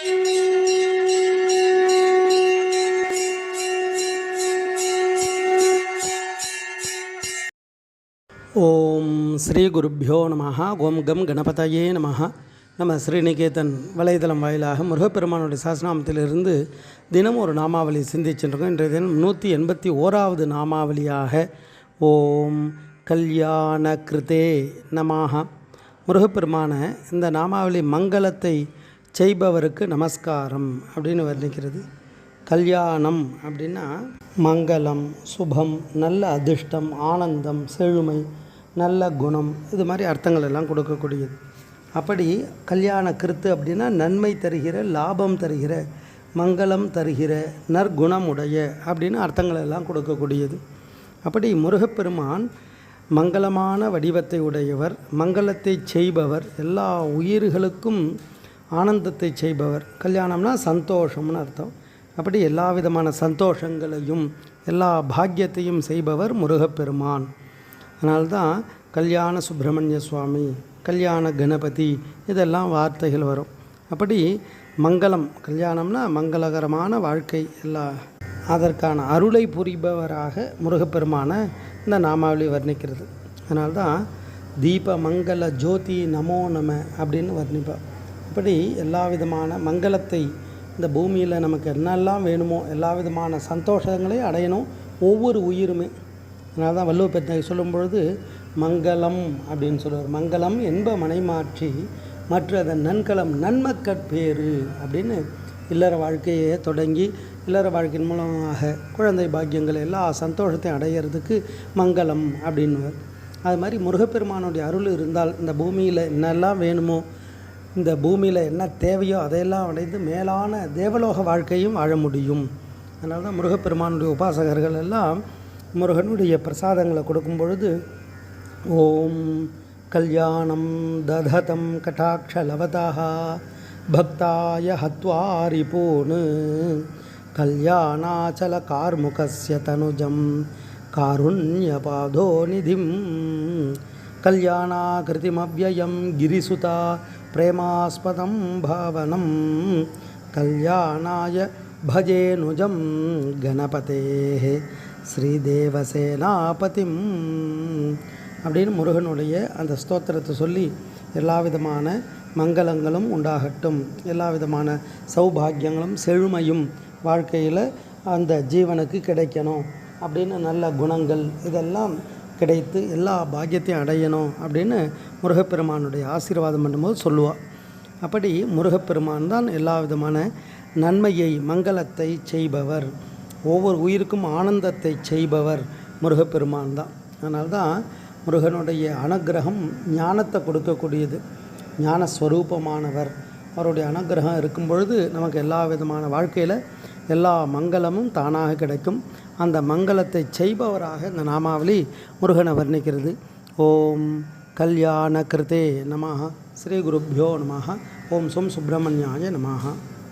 ஓம் ஸ்ரீ குருப்பியோ நம ஓம் கம் கணபதையே நம நம்ம ஸ்ரீநிகேதன் வலைதளம் வாயிலாக முருகப்பெருமானுடைய சாஸ்திரநாமத்திலிருந்து தினம் ஒரு நாமாவளி சிந்திச்சுருக்கோம். இன்றைய தினம் நூற்றி எண்பத்தி ஓராவது நாமாவளியாக ஓம் கல்யாண கிருதே நமாக முருகப்பெருமான இந்த நாமாவளி மங்களத்தை செய்பவருக்கு நமஸ்காரம் அப்படின்னு வர்ணிக்கிறது. கல்யாணம் அப்படின்னா மங்களம் சுபம் நல்ல அதிர்ஷ்டம் ஆனந்தம் செழுமை நல்ல குணம் இது மாதிரி அர்த்தங்கள் எல்லாம் கொடுக்கக்கூடியது. அப்படி கல்யாண கிருத்து அப்படின்னா நன்மை தருகிற லாபம் தருகிற மங்களம் தருகிற நற்குணமுடைய அப்படின்னு அர்த்தங்கள் எல்லாம் கொடுக்கக்கூடியது. அப்படி முருகப்பெருமான் மங்களமான வடிவத்தை உடையவர் மங்களத்தை செய்பவர் எல்லா உயிர்களுக்கும் ஆனந்தத்தை செய்பவர். கல்யாணம்னா சந்தோஷம்னு அர்த்தம். அப்படி எல்லா விதமான சந்தோஷங்களையும் எல்லா பாக்கியத்தையும் செய்பவர் முருகப்பெருமான். அதனால்தான் கல்யாண சுப்பிரமணிய சுவாமி கல்யாண கணபதி இதெல்லாம் வார்த்தைகள் வரும். அப்படி மங்களம் கல்யாணம்னா மங்களகரமான வாழ்க்கை எல்லா அதற்கான அருளை புரிபவராக முருகப்பெருமான இந்த நாமாவளி வர்ணிக்கிறது. அதனால்தான் தீப மங்கள ஜோதி நமோ நம அப்படின்னு வர்ணிப்பார் இப்படி எல்லா விதமான மங்களத்தை இந்த பூமியில் நமக்கு என்னெல்லாம் வேணுமோ எல்லா விதமான சந்தோஷங்களையும் அடையணும் ஒவ்வொரு உயிருமே. அதனால தான் வள்ளுவ பெருந்தகை சொல்லும் பொழுது மங்களம் அப்படின்னு சொல்லுவார். மங்களம் என்ப மனைமாற்றி மற்ற அதன் நன்கலம் நன்மக்கட்பேறு அப்படின்னு இல்லற வாழ்க்கையை தொடங்கி இல்லற வாழ்க்கையின் மூலமாக குழந்தை பாக்கியங்கள் எல்லா சந்தோஷத்தையும் அடையிறதுக்கு மங்களம் அப்படின்னுவார். அது மாதிரி முருகப்பெருமானுடைய அருள் இருந்தால் இந்த பூமியில் என்னெல்லாம் வேணுமோ இந்த பூமியில் என்ன தேவையோ அதையெல்லாம் அடைந்து மேலான தேவலோக வாழ்க்கையும் வாழ முடியும். அதனால தான் முருகப்பெருமானுடைய உபாசகர்கள் எல்லாம் முருகனுடைய பிரசாதங்களை கொடுக்கும் பொழுது ஓம் கல்யாணம் தததம் கட்டாட்சலவதாக பக்தாய ஹத்வாரிபூனு கல்யாணாச்சல கார்முகசிய தனுஜம் காருண்யபாதோ நிதிம் கல்யாணாகிருதிமவ்யயம் கிரிசுதா प्रेमास्पदं भावनं कल्याणाय भजेनुजं गणपतेः ஸ்ரீதேவசேனாபதிம் அப்படின்னு முருகனுடைய அந்த ஸ்தோத்திரத்தை சொல்லி எல்லா விதமான மங்களங்களும் உண்டாகட்டும் எல்லா விதமான சௌபாகியங்களும் செழுமையும் வாழ்க்கையில் அந்த ஜீவனுக்கு கிடைக்கணும் அப்படின்னு நல்ல குணங்கள் இதெல்லாம் கிடைத்து எல்லா பாக்கியத்தையும் அடையணும் அப்படின்னு முருகப்பெருமானுடைய ஆசீர்வாதம் பண்ணும்போது சொல்லுவாள் அப்படி முருகப்பெருமான் தான் எல்லா விதமான நன்மையை மங்களத்தை செய்பவர். ஒவ்வொரு உயிருக்கும் ஆனந்தத்தை செய்பவர் முருகப்பெருமான் தான். அதனால்தான் முருகனுடைய அனுகிரகம் ஞானத்தை கொடுக்கக்கூடியது. ஞானஸ்வரூபமானவர். அவருடைய அனுகிரகம் இருக்கும் பொழுது நமக்கு எல்லா விதமான வாழ்க்கையில் எல்லா மங்களமும் தானாக கிடைக்கும். அந்த மங்களத்தை செய்பவராக இந்த நாமாவளி முருகனை வர்ணிக்கிறது. ஓம் கல்யாண கிருதே நம ஸ்ரீ குருப்பியோ நம ஓம் சோம் சுப்பிரமணியாய நமஹா.